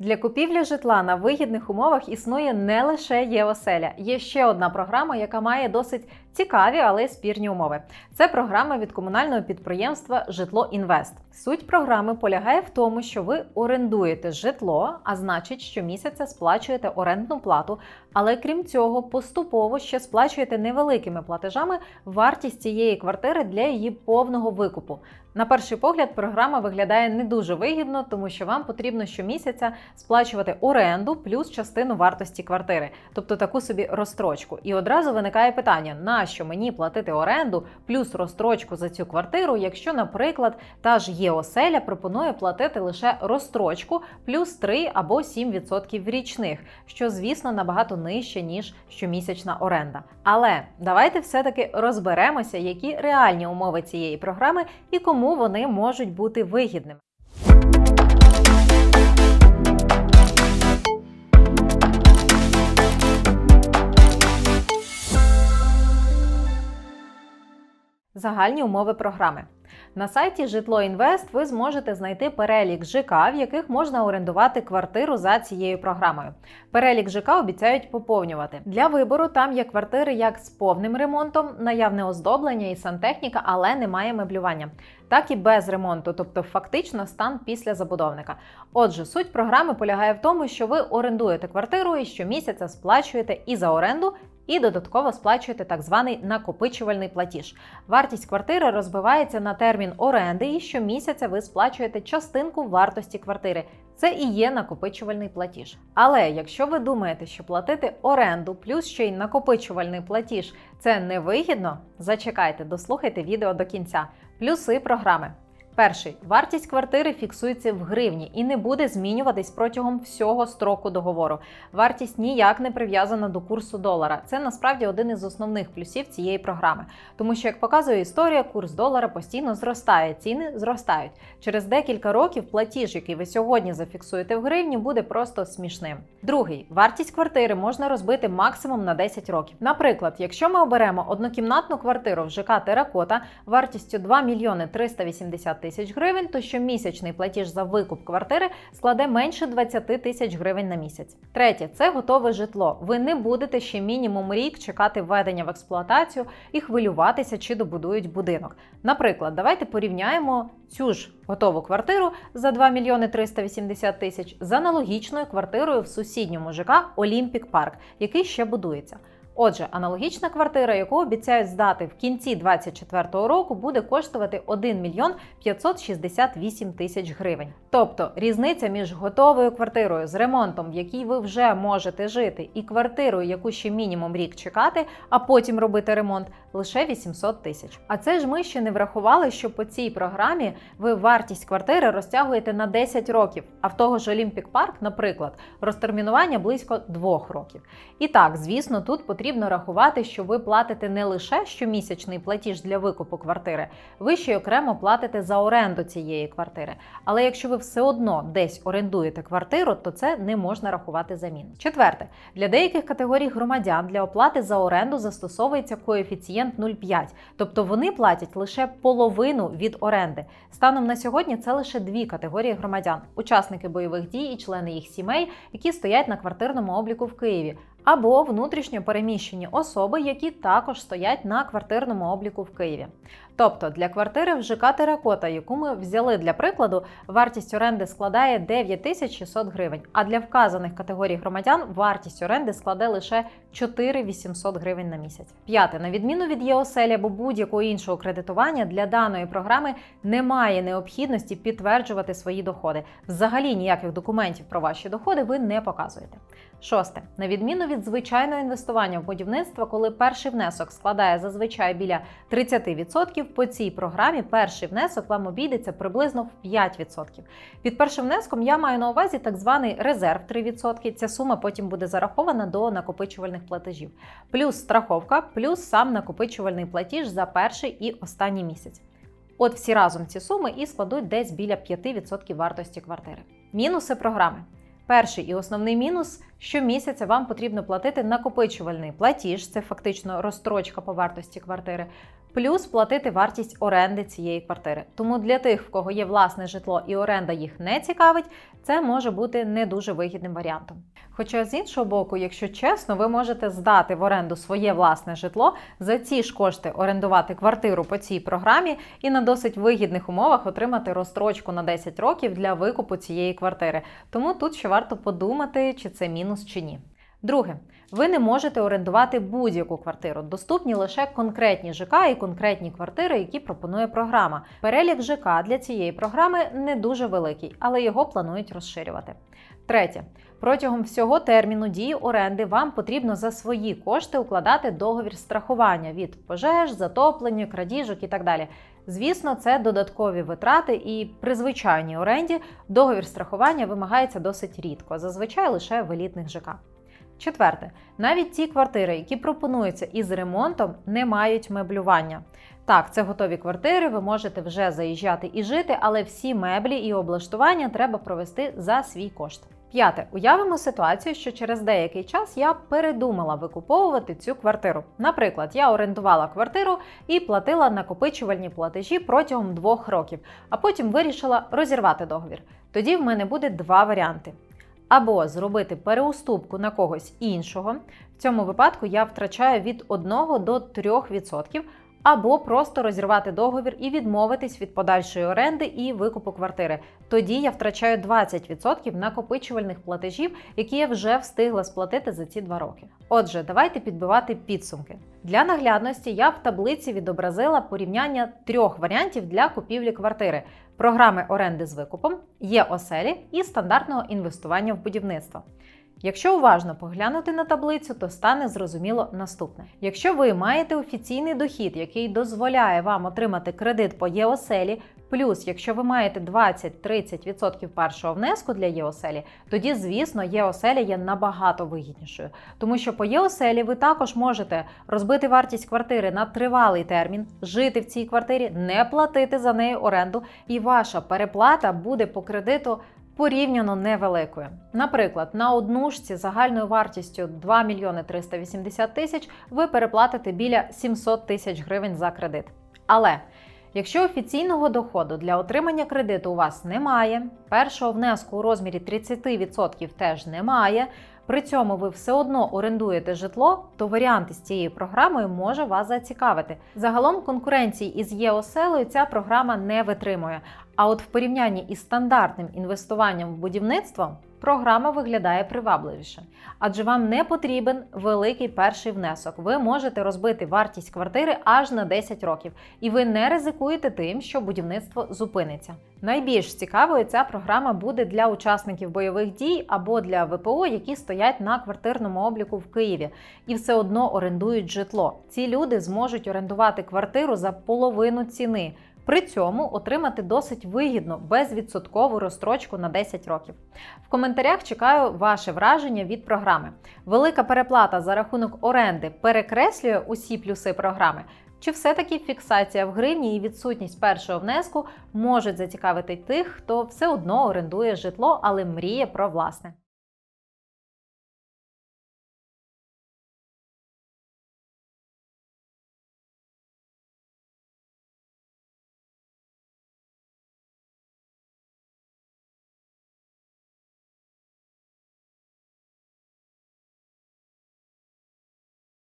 Для купівлі житла на вигідних умовах існує не лише ЄОселя. Є ще одна програма, яка має досить цікаві, але спірні умови. Це програма від комунального підприємства Житло Інвест. Суть програми полягає в тому, що ви орендуєте житло, а значить, щомісяця сплачуєте орендну плату, але крім цього, поступово ще сплачуєте невеликими платежами вартість цієї квартири для її повного викупу. На перший погляд, програма виглядає не дуже вигідно, тому що вам потрібно щомісяця сплачувати оренду плюс частину вартості квартири, тобто таку собі розстрочку. І одразу виникає питання: нащо мені платити оренду плюс розстрочку за цю квартиру, якщо, наприклад, та ж ЄОселя пропонує платити лише розстрочку плюс 3 або 7% річних, що, звісно, набагато нижче, ніж щомісячна оренда. Але давайте все-таки розберемося, які реальні умови цієї програми і кому вони можуть бути вигідними. Загальні умови програми. На сайті Житло Інвест ви зможете знайти перелік ЖК, в яких можна орендувати квартиру за цією програмою. Перелік ЖК обіцяють поповнювати. Для вибору там є квартири як з повним ремонтом, наявне оздоблення і сантехніка, але немає меблювання, так і без ремонту, тобто фактично стан після забудовника. Отже, суть програми полягає в тому, що ви орендуєте квартиру і щомісяця сплачуєте і за оренду, і додатково сплачуєте так званий накопичувальний платіж. Вартість квартири розбивається на термін оренди, і щомісяця ви сплачуєте частинку вартості квартири. Це і є накопичувальний платіж. Але якщо ви думаєте, що платити оренду плюс ще й накопичувальний платіж це невигідно, зачекайте, дослухайте відео до кінця. Плюси програми. Перший вартість квартири фіксується в гривні і не буде змінюватись протягом всього строку договору. Вартість ніяк не прив'язана до курсу долара. Це насправді один із основних плюсів цієї програми, тому що, як показує історія, курс долара постійно зростає, ціни зростають. Через декілька років платіж, який ви сьогодні зафіксуєте в гривні, буде просто смішним. Другий вартість квартири можна розбити максимум на 10 років. Наприклад, якщо ми оберемо однокімнатну квартиру в ЖК Теракота вартістю 2 мільйони 380 тисяч гривень, то щомісячний платіж за викуп квартири складе менше 20 тисяч гривень на місяць. Третє це готове житло. Ви не будете ще мінімум рік чекати введення в експлуатацію і хвилюватися, чи добудують будинок. Наприклад, давайте порівняємо цю ж готову квартиру за 2 мільйони 380 тисяч з аналогічною квартирою в сусідньому ЖК Олімпік Парк, який ще будується. Отже, аналогічна квартира, яку обіцяють здати в кінці 2024 року, буде коштувати 1 мільйон 568 тисяч гривень. Тобто різниця між готовою квартирою з ремонтом, в якій ви вже можете жити, і квартирою, яку ще мінімум рік чекати, а потім робити ремонт, лише 800 тисяч. А це ж ми ще не врахували, що по цій програмі ви вартість квартири розтягуєте на 10 років. А в того ж Олімпік Парк, наприклад, розтермінування близько 2 років. І так, звісно, тут потрібно рахувати, що ви платите не лише щомісячний платіж для викупу квартири, ви ще й окремо платите за оренду цієї квартири. Але якщо ви все одно десь орендуєте квартиру, то це не можна рахувати за мінус. Четверте, для деяких категорій громадян для оплати за оренду застосовується коефіцієнт 0,5, тобто вони платять лише половину від оренди. Станом на сьогодні це лише дві категорії громадян: учасники бойових дій і члени їх сімей, які стоять на квартирному обліку в Києві. Або внутрішньо переміщені особи, які також стоять на квартирному обліку в Києві. Тобто для квартири в ЖК Теракота, яку ми взяли для прикладу, вартість оренди складає 9600 гривень. А для вказаних категорій громадян вартість оренди складе лише 4800 гривень на місяць. П'яте, на відміну від ЄОСЕЛі або будь-якого іншого кредитування, для даної програми немає необхідності підтверджувати свої доходи. Взагалі ніяких документів про ваші доходи ви не показуєте. Шосте, на відміну від звичайного інвестування в будівництво, коли перший внесок складає зазвичай біля 30%, по цій програмі перший внесок вам обійдеться приблизно в 5%. Під першим внеском я маю на увазі так званий резерв 3%. Ця сума потім буде зарахована до накопичувальних платежів, плюс страховка, плюс сам накопичувальний платіж за перший і останній місяць. От всі разом ці суми і складуть десь біля 5% вартості квартири. Мінуси програми. Перший і основний мінус щомісяця вам потрібно платити накопичувальний платіж, це фактично розстрочка по вартості квартири, плюс платити вартість оренди цієї квартири. Тому для тих, в кого є власне житло і оренда їх не цікавить, це може бути не дуже вигідним варіантом. Хоча з іншого боку, якщо чесно, ви можете здати в оренду своє власне житло, за ці ж кошти орендувати квартиру по цій програмі і на досить вигідних умовах отримати розстрочку на 10 років для викупу цієї квартири. Тому тут ще варто подумати, чи це мінус чи ні. Друге, ви не можете орендувати будь-яку квартиру. Доступні лише конкретні ЖК і конкретні квартири, які пропонує програма. Перелік ЖК для цієї програми не дуже великий, але його планують розширювати. Третє. Протягом всього терміну дії оренди вам потрібно за свої кошти укладати договір страхування від пожеж, затоплення, крадіжок і так далі. Звісно, це додаткові витрати, і при звичайній оренді договір страхування вимагається досить рідко, зазвичай лише в елітних ЖК. Четверте, навіть ті квартири, які пропонуються із ремонтом, не мають меблювання. Так, це готові квартири, ви можете вже заїжджати і жити, але всі меблі і облаштування треба провести за свій кошт. П'яте, уявимо ситуацію, що через деякий час я передумала викуповувати цю квартиру. Наприклад, я орендувала квартиру і платила накопичувальні платежі протягом двох років, а потім вирішила розірвати договір. Тоді в мене буде два варіанти. Або зробити переуступку на когось іншого. В цьому випадку я втрачаю від 1 до 3%, або просто розірвати договір і відмовитись від подальшої оренди і викупу квартири. Тоді я втрачаю 20% накопичувальних платежів, які я вже встигла сплатити за ці два роки. Отже, давайте підбивати підсумки. Для наглядності я в таблиці відобразила порівняння трьох варіантів для купівлі квартири: програми оренди з викупом, є оселі і стандартного інвестування в будівництво. Якщо уважно поглянути на таблицю, то стане зрозуміло наступне: якщо ви маєте офіційний дохід, який дозволяє вам отримати кредит по ЄОСЕЛі, плюс якщо ви маєте 20-30% першого внеску для ЄОСЕЛі, тоді, звісно, ЄОСЕЛі є набагато вигіднішою, тому що по ЄОСЕЛі ви також можете розбити вартість квартири на тривалий термін, жити в цій квартирі, не платити за неї оренду, і ваша переплата буде по кредиту порівняно невеликою. Наприклад, на однушці загальною вартістю 2 мільйони 380 тисяч ви переплатите біля 700 тисяч гривень за кредит. Але Якщо офіційного доходу для отримання кредиту у вас немає, першого внеску у розмірі 30% теж немає, при цьому ви все одно орендуєте житло, то варіант з цією програмою може вас зацікавити. Загалом конкуренції із ЄОСЕЛою ця програма не витримує. А от в порівнянні із стандартним інвестуванням в будівництво програма виглядає привабливіше, адже вам не потрібен великий перший внесок. Ви можете розбити вартість квартири аж на 10 років, і ви не ризикуєте тим, що будівництво зупиниться. Найбільш цікавою ця програма буде для учасників бойових дій або для ВПО, які стоять на квартирному обліку в Києві і все одно орендують житло. Ці люди зможуть орендувати квартиру за половину ціни. При цьому отримати досить вигідну безвідсоткову розстрочку на 10 років. В коментарях чекаю ваше враження від програми. Велика переплата за рахунок оренди перекреслює усі плюси програми. Чи все-таки фіксація в гривні і відсутність першого внеску можуть зацікавити тих, хто все одно орендує житло, але мріє про власне?